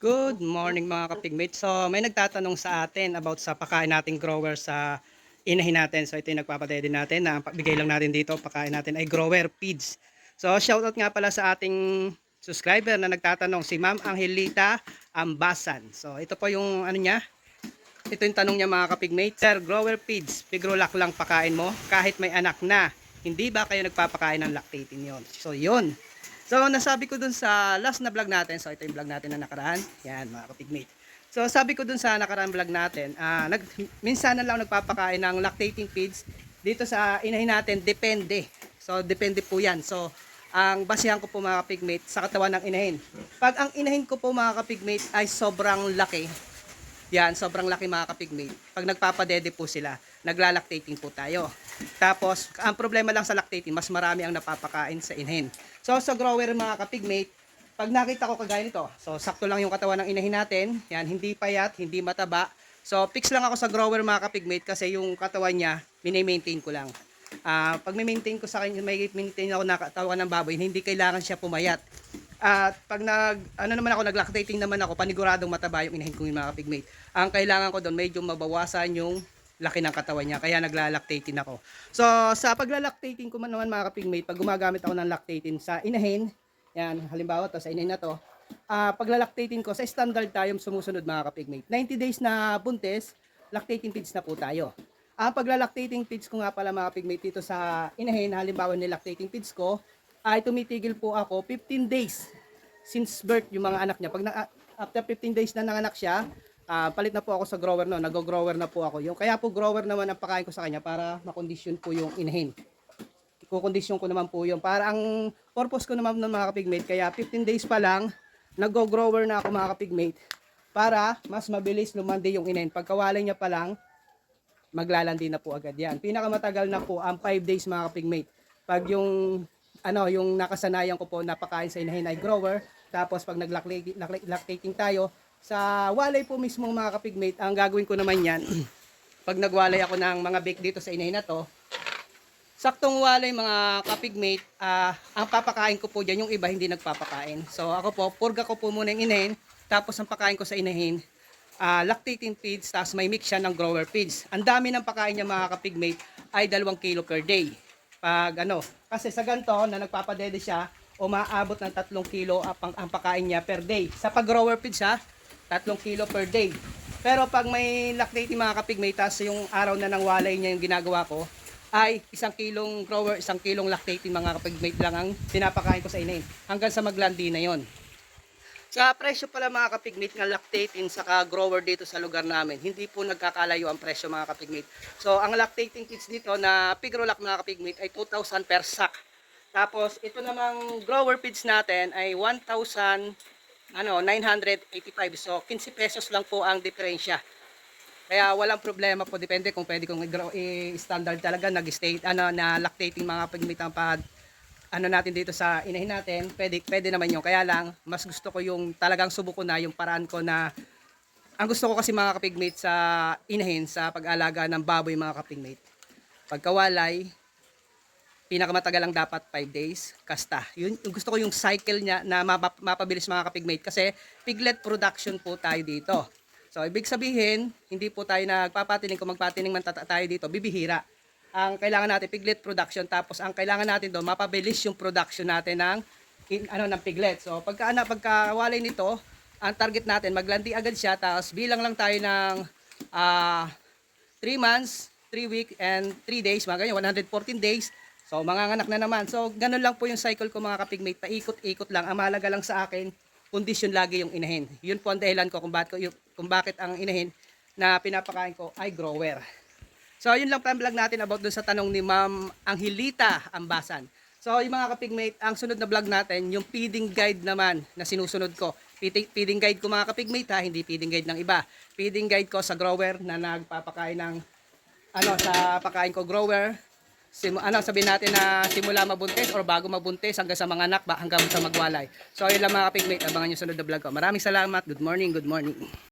Good morning mga kapigmate. So may nagtatanong sa atin about sa pakain nating grower sa inahin natin. So ito yung nagpapadede natin na ang bigay lang natin dito pakain natin ay grower feeds. So shoutout nga pala sa ating subscriber na nagtatanong si Ma'am Angelita Ambasan. So ito po yung ano niya. Ito yung tanong niya mga kapigmate. Sir, grower feeds, pigrolak lang pakain mo kahit may anak na. Hindi ba kayo nagpapakain ng lactating yon? So yun. So, nasabi ko dun sa last na vlog natin, so ito yung vlog natin na nakaraan, yan mga kapigmate. So, sabi ko dun sa nakaraan vlog natin, ah, nag, minsan na lang nagpapakain ng lactating feeds. Dito sa inahin natin, depende. So, depende po yan. So, ang basihan ko po mga kapigmate sa katawan ng inahin. Pag ang inahin ko po mga kapigmate ay sobrang laki, yan, sobrang laki mga kapigmate. Pag nagpapadede po sila, naglalactating po tayo. Tapos, ang problema lang sa lactating, mas marami ang napapakain sa inahin. So, sa grower mga kapigmate, pag nakita ko kagaya nito, so sakto lang yung katawan ng inahin natin, yan, hindi payat, hindi mataba. So, fix lang ako sa grower mga kapigmate kasi yung katawan niya, mini-maintain ko lang. Ah, pag may maintain ko sa kanya, may maintain ako na katawan ng baboy, hindi kailangan siya pumayat. At pag nag, ano naman ako, nag-lactating naman ako, paniguradong mataba yung inahin ko yung mga pigmate. Ang kailangan ko doon, medyo mabawasan yung laki ng katawan niya, kaya naglalactating ako. So, sa paglalactating ko man naman mga kapigmate, pag gumagamit ako ng lactating sa inahin, yan, halimbawa to, sa inahin na to, ah paglalactating ko, sa standard tayo sumusunod mga kapigmate. 90 days na buntis, lactating feeds na po tayo. Ang paglalactating feeds ko nga pala mga pigmate dito sa inahin, halimbawa ni lactating feeds ko, ay tumitigil po ako 15 days since birth yung mga anak niya. Pag na, after 15 days na nanganak siya, ah, palit na po ako sa grower no, nag-grower na po ako. Yung kaya po grower naman ang pakain ko sa kanya para makondisyon po yung inahin. Kukondisyon ko naman po yun. Para ang purpose ko naman ng mga kapigmate, kaya 15 days pa lang, nag-grower na ako mga kapigmate para mas mabilis lumandi yung inahin. Pagkawalay niya pa lang, maglalandi na po agad yan. Pinakamatagal na po ang 5 days mga kapigmate. Pag yung ano, yung nakasanayan ko po napakain sa inahin ay grower, tapos pag nag-lactating tayo, sa walay po mismo mga kapigmate, ang gagawin ko naman yan, pag nagwalay ako ng mga bake dito sa inahin na to, saktong walay mga kapigmate, ah, ang papakain ko po dyan, yung iba hindi nagpapakain. So ako po, purga ko po muna yung inahin, tapos ang pakain ko sa inahin, ah, lactating feeds, tapos may mix siya ng grower feeds. Ang dami ng pakain niya mga kapigmate ay 2 kilo per day. Pag ano, kasi sa ganito na nagpapadede siya, umaabot ng 3 kilo ang, ang pakain niya per day. Sa pag-grower feeds ha, 3 kilo per day. Pero pag may lactating mga kapigmate, tas yung araw na ng walay niya yung ginagawa ko, ay isang kilong grower, isang kilong lactating mga kapigmate lang ang pinapakain ko sa inahin. Hanggang sa maglandi na yon. Sa presyo pala mga kapigmate ng lactating saka grower dito sa lugar namin, hindi po nagkakalayo ang presyo mga kapigmate. So ang lactating kits dito na pigrolac mga kapigmate ay 2,000 per sack. Tapos ito namang grower feeds natin ay 1,000 ano 985. So 15 pesos lang po ang diferensya. Kaya walang problema po depende kung pwede kong i-standard talaga nag-state ano na lactating mga pigmate ang pad ano natin dito sa inahin natin, pwede, pwede naman yun. Kaya lang, mas gusto ko yung talagang subuko na, yung paraan ko na, ang gusto ko kasi mga kapigmate sa inahin, sa pag-alaga ng baboy mga kapigmate. Pagkawalay, pinakamatagal lang dapat 5 days, kasta. Yun, yung gusto ko yung cycle niya na mapa- mapabilis mga kapigmate kasi piglet production po tayo dito. So, ibig sabihin, hindi po tayo nagpapatining, kung magpatining man tata- tayo dito, bibihira ang kailangan natin piglet production tapos ang kailangan natin doon mapabilis yung production natin ng in, ano ng piglet. So pagka ana pagkawalay nito, ang target natin maglandi agad siya tapos bilang lang tayo ng ah 3 months, 3 week and 3 days, mga ganyan, 114 days. So manganganak na naman. So ganun lang po yung cycle ko mga kapigmate, paikot-ikot lang. Ang mahalaga lang sa akin, kondisyon lagi yung inahin. Yun po ang dahilan ko kung bakit, kung bakit ang inahin na pinapakain ko ay grower. So, yun lang plan vlog natin about dun sa tanong ni Ma'am Angelita Ambasan. So, yung mga kapigmate, ang sunod na vlog natin, yung feeding guide naman na sinusunod ko. Feeding, guide ko mga kapigmate ha, hindi feeding guide ng iba. Feeding guide ko sa grower na nagpapakain ng, ano, sa pakain ko grower. Sim, ano, sabihin natin na simula mabuntis or bago mabuntis hanggang sa mga anak ba, hanggang sa magwalay. So, yun lang mga kapigmate, abangan yung sunod na vlog ko. Maraming salamat. Good morning, good morning.